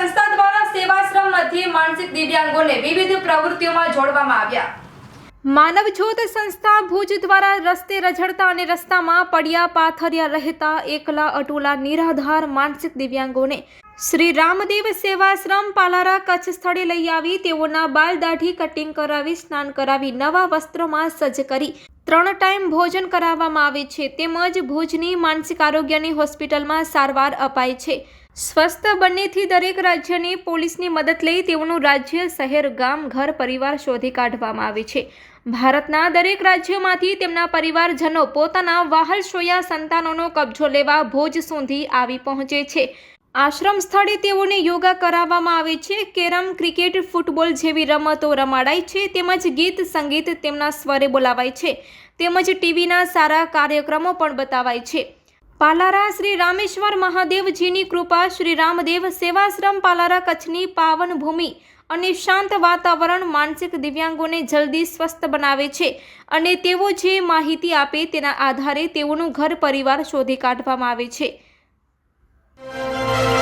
સંસ્થા દ્વારા સેવાશ્રમ મધ્યે માનસિક દિવ્યાંગોને વિવિધ પ્રવૃત્તિઓમાં જોડવામાં આવ્યા. માનવજ્યોત સંસ્થા ભુજ દ્વારા રસ્તે રઝળતા અને રસ્તામાં પડ્યા પાથર્યા રહેતા એકલા અટુલા નિરાધાર માનસિક દિવ્યાંગોને શ્રી રામદેવ સેવાશ્રમ પાલારા કચ્છ સ્થળે લઈ આવી. તેઓના બાલદાઢી કટિંગ કરાવી, સ્નાન કરાવી, નવા વસ્ત્રોમાં સજ્જ કરી ત્રણ ટાઈમ ભોજન કરાવવામાં આવે છે, તેમજ ભુજની માનસિક આરોગ્યની હોસ્પિટલમાં સારવાર અપાય છે. સ્વસ્થ બંનેથી દરેક રાજ્યની પોલીસની મદદ લઈ તેઓનું રાજ્ય, શહેર, ગામ, ઘર, પરિવાર શોધી કાઢવામાં આવે છે. ભારતના દરેક રાજ્યોમાંથી તેમના પરિવારજનો પોતાના વાહલ સોયા સંતાનોનો કબજો લેવા ભોજ સુધી આવી પહોંચે છે. આશ્રમ સ્થળે તેઓને યોગા કરાવવામાં આવે છે. કેરમ ક્રિકેટ, ફૂટબોલ જેવી રમતો રમાડાય છે. તેમજ ગીત, સંગીત તેમના સ્વરે બોલાવાય છે. તેમજ ટીવીના સારા કાર્યક્રમો પણ બતાવાય છે. પાલારા શ્રી રામેશ્વર મહાદેવજીની કૃપા શ્રી રામદેવ સેવાશ્રમ પાલારા કચ્છની પાવન ભૂમિ અને શાંત વાતાવરણ માનસિક દિવ્યાંગોને જલ્દી સ્વસ્થ બનાવે છે અને તેઓ જે માહિતી આપે તેના આધારે તેઓનું ઘર પરિવાર શોધી કાઢવામાં આવે છે. Música